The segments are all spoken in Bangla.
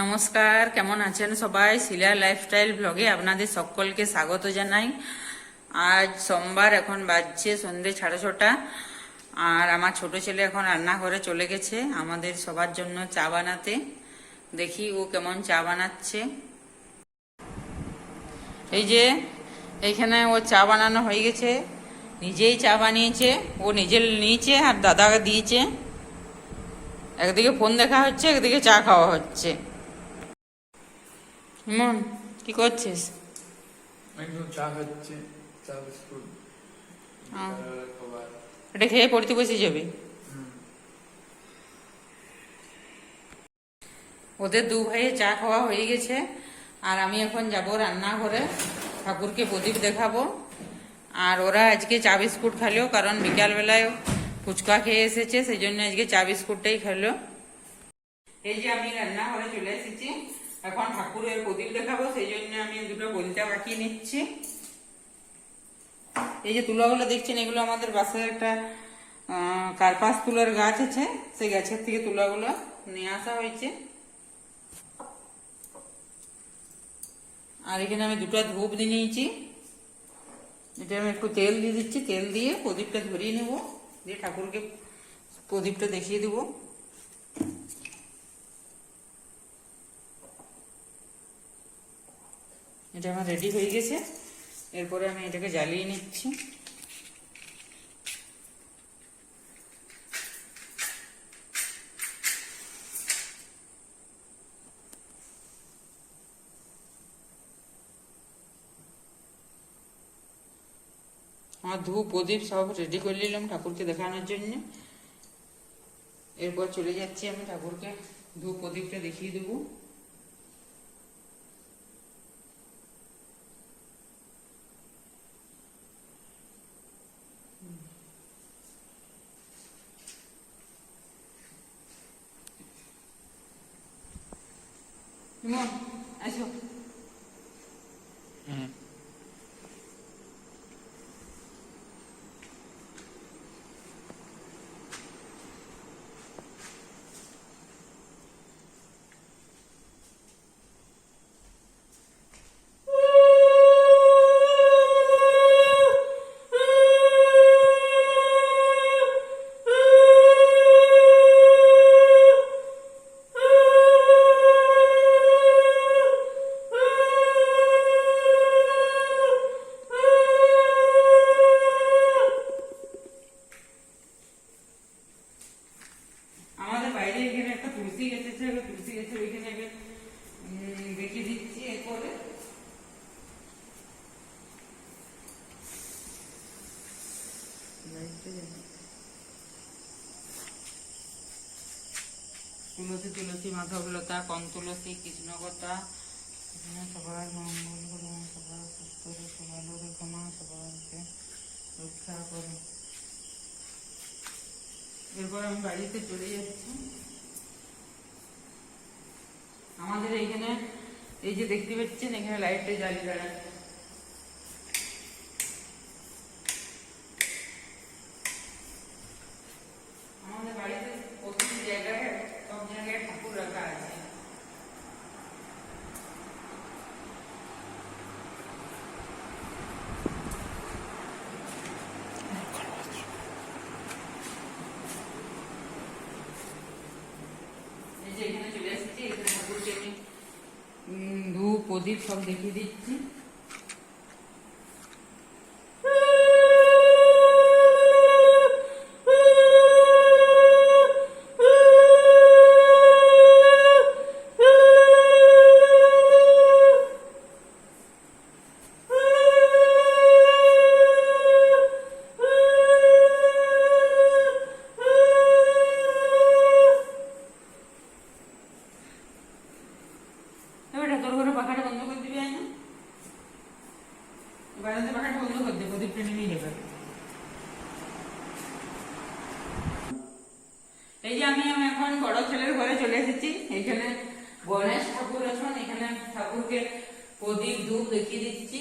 নমস্কার, কেমন আছেন সবাই? শিলা লাইফস্টাইল ব্লগে আপনাদের সকলকে স্বাগত জানাই। আজ সোমবার, এখন বাজছে সন্ধে সাড়ে ছটা। আর আমার ছোট ছেলে এখন রান্নাঘরে চলে গেছে, আমাদের সবার জন্য চা বানাতে। দেখি ও কেমন চা বানাচ্ছে। এই যে এইখানে ও চা বানানো হয়ে গেছে। নিজেই চা বানিয়েছে, ও নিজে নিয়েছে আর দাদাকে দিয়েছে। একদিকে ফোন দেখা হচ্ছে, একদিকে চা খাওয়া হচ্ছে। মন কি করছিস চা খাচ্ছে চা বিস্কুট এটা খেয়ে পড়তে বসে যাবি ওদের দু ভাইয়ে চা খাওয়া হয়ে গেছে আর আমি এখন যাব রান্নাঘরে ঠাকুরকে প্রদীপ দেখাবো আর ওরা আজকে চা বিস্কুট খালো কারণ বিকালবেলায় ফুচকা খেয়ে এসেছে সেই জন্য আজকে চা বিস্কুটটাই খেলো এই যে আমি রান্নাঘরে চলে এসেছি এখন ঠাকুরের প্রদীপ দেখাবো, সেই জন্য আমি দুটো বলতে বাকিয়ে নিচ্ছি। এই যে তুলাগুলো দেখছেন, এগুলো আমাদের বাসায় একটা কার্পাস তুলার গাছ আছে, সেই গাছের থেকে তুলাগুলো নিয়ে আসা হয়েছে। আর এখানে আমি দুটো ধূপ দিয়ে নিয়েছি। এটা আমি একটু তেল দিয়ে দিচ্ছি, তেল দিয়ে প্রদীপটা ধরিয়ে নেব, দিয়ে ঠাকুরকে প্রদীপটা দেখিয়ে দেবো। এটা আমার রেডি হয়ে গেছে। এরপরে আমি এটাকে জ্বালিয়ে নিচ্ছি। আমার ধূপ, প্রদীপ সব রেডি করে নিলাম ঠাকুরকে দেখানোর জন্য। এরপর চলে যাচ্ছি আমি ঠাকুরকে ধূপ, প্রদীপটা দেখিয়ে দেবো। ইমন আসো আমাদের তুলসী তুলসী, মাধবলতা, কম তুলসী কৃষ্ণকতা সবার মঙ্গল সবার সুস্থ সবার ক্ষমা সবাইকে রক্ষা করো এরপর আমি বাড়িতে চলে যাচ্ছি। আমাদের এইখানে, এই যে দেখতে পাচ্ছেন, এখানে লাইটটা জ্বালিয়ে দাঁড়াচ্ছে আমাদের বাড়িতে প্রতিটি জায়গায় সব জায়গায় ঠাকুর রাখা আছে এই যে এখানে চলে এসেছি এখানে ঠাকুরকে আমি উম, প্রদীপ সব দেখিয়ে দিচ্ছি। বাইরে পাখাটা বন্ধ করে দেবো, প্রদীপ টেনে নিয়ে যাবে এই যে আমি আমি এখন বড় ছেলের ঘরে চলে এসেছি, এখানে গণেশ ঠাকুর আছেন, এখানে ঠাকুরকে প্রদীপ ধূপ দেখিয়ে দিচ্ছি।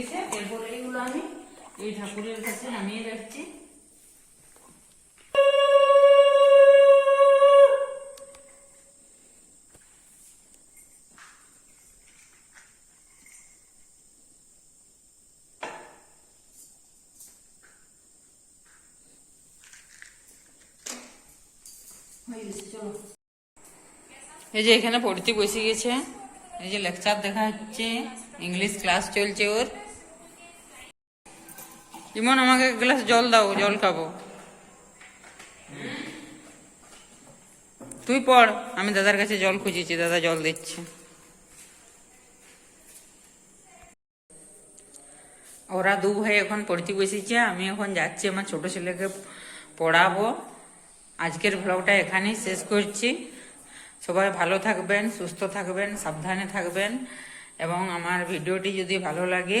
গেছে এরপর এইগুলো আমি এই ঠাকুরের কাছে নামিয়ে রাখছি। এই যে এখানে পড়তে বসে গেছে, এই যে লেকচার দেখা হচ্ছে, ইংলিশ ক্লাস চলছে ওর। ইমন, আমাকে এক গ্লাস জল দাও, জল খাব। তুই পড়, আমি দাদার কাছে জল খুঁজেছি দাদা জল দিচ্ছে। ওরা দু ভাই এখন পড়তে বসেছে, আমি এখন যাচ্ছি আমার ছোট ছেলেকে পড়াবো। আজকের ব্লগটা এখানেই শেষ করছি। সবাই ভালো থাকবেন, সুস্থ থাকবেন, সাবধানে থাকবেন। এবং আমার ভিডিওটি যদি ভালো লাগে